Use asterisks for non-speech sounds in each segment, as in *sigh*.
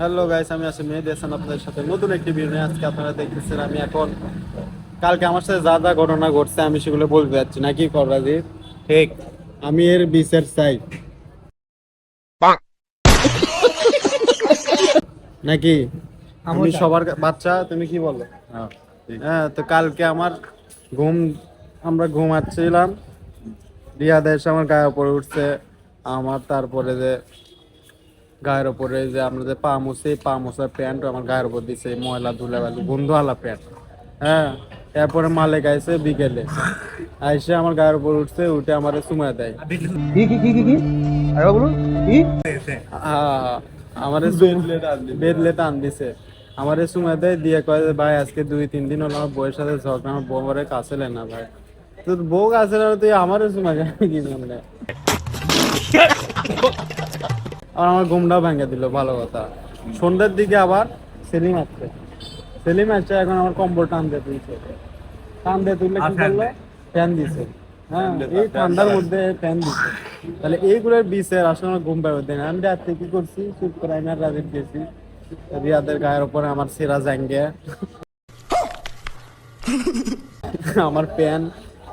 Hello guys আমি আছি মেহেদি হাসান আপনাদের সাথে নতুন একটি ভিডিও নিয়ে। আজকে আপনারা দেখতেছেন আমি এখন কালকে আমার সাথে যা যা ঘটনা ঘটছে আমি সেগুলো বলতে যাচ্ছি। নাকি কররাজি ঠিক। আমি এর বিচার চাই। নাকি? আমি সবার বাচ্চা তুমি কি বলো? হ্যাঁ তো কালকে আমার ঘুম আমরা ঘুমাচ্ছিলাম। রিয়াদ এসে আমার গায়ে উপরে উঠছে। আমার তারপরে যে গায়ের উপরে যে আমরা যে পা মুছে পা মোছার প্যান্ট আমার গায়ের উপর দিছে ময়লা ধুলে বালি গন্ধওয়ালা প্যান্ট। হ্যাঁ তারপরে মালে গাইছে বিকেলে। আইসে আমার গায়ের উপর উঠছে উঠে আমার চুমা দেয়। কি কি কি কি কি? আরে বলুন কি? আমার বেদলে টান দিছে। আমার চুমা দেয় দিয়ে কয় ভাই আজকে দুই তিন দিন হলো আমার বউয়ের সাথে ঝগড়া আমার বউ আমার কাছে না ভাই। তোর বউ কাছে তুই আমার চুমা কেন কি জানলে আর আমার ঘুমটাও ভেঙে দিল ভালো কথা। সন্ধ্যার দিকে আবার সেলিম আসছে। সেলিম আসছে এখন আমার কম্বল টান দিয়ে তুলছে। টান দিয়ে তুললে কি করল? ফ্যান দিছে। হ্যাঁ এই ঠান্ডার মধ্যে ফ্যান দিছে। তাহলে এইগুলোর বিষের আসলে আমার ঘুম পাবে দেন আমি রাত্রে কি করছি? চুপ করে আমি আর রাজীব গেছি। রিয়াদের গায়ের উপরে আমার সেরা জাঙ্গে *laughs* আমার প্যান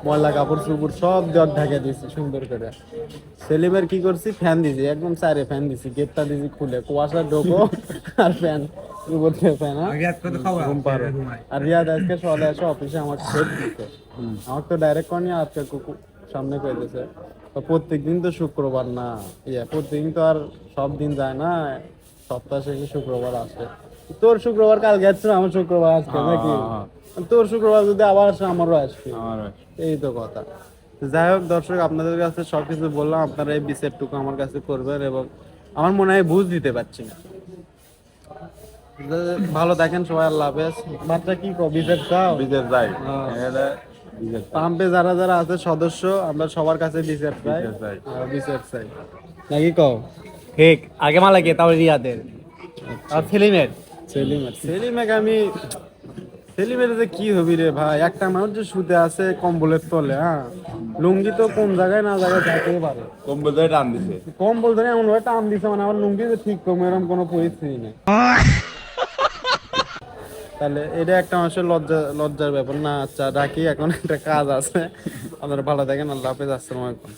ময়লা কাপড় চুপড় সব দেওয়ার ঢাকে দিয়েছি সুন্দর করে। সেলিমের কি করছি? ফ্যান দিছি একদম চারে ফ্যান দিছি গেটটা দিছি খুলে কুয়াশা ঢোকো আর ফ্যান ফ্যান আর রিয়াদ আজকে সকালে এসে অফিসে আমার সেট দিতে আমার তো ডাইরেক্ট আজকে কুকুর সামনে দিয়েছে। তো প্রত্যেকদিন তো শুক্রবার না ইয়ে প্রত্যেকদিন তো আর সব দিন যায় না। সপ্তাহ শেষে শুক্রবার আসে। তোর শুক্রবার কাল গেছিল আমার শুক্রবার আজকে নাকি? তোর শুক্রবার যদি আবার আসে আমারও আসবে। এই তো কথা। যাই হোক দর্শক আপনাদের কাছে সবকিছু বললাম আপনারা এই বিচারটুকু আমার কাছে করবেন এবং আমার মনে হয় বুঝ দিতে পারছি না। ভালো থাকেন সবাই আল্লাহ হাফেজ। বাচ্চা কি কো চাও যাই। হ্যাঁ। পাম্পে যারা যারা আছে সদস্য আমরা সবার কাছে বিচার চাই হ্যাঁ, বিচার চাই নাকি কও? ঠিক আগে মালা কে তারপরে রিয়াদের। আর ফিলিমের সেলিমের? সেলিমের। আমি সেলিমের যে কি হবি রে ভাই? একটা মানুষ যে শুতে আছে কম্বলের তলে হ্যাঁ? লুঙ্গি তো কোন জায়গায় না জায়গায় যাইতেই পারে। কম্বল ধরে টান দিছে। কম বলতে না এমন ভাবে টান দিছে মানে আমার লুঙ্গি যে ঠিক কম এরকম কোনো পরিস্থিতি নেই। তাহলে এটা একটা মানুষের লজ্জা লজ্জার ব্যাপার। না আচ্ছা রাখি এখন একটা কাজ আছে। আপনারা ভালো থাকেন আল্লাহ হাফেজ আসসালামু আলাইকুম।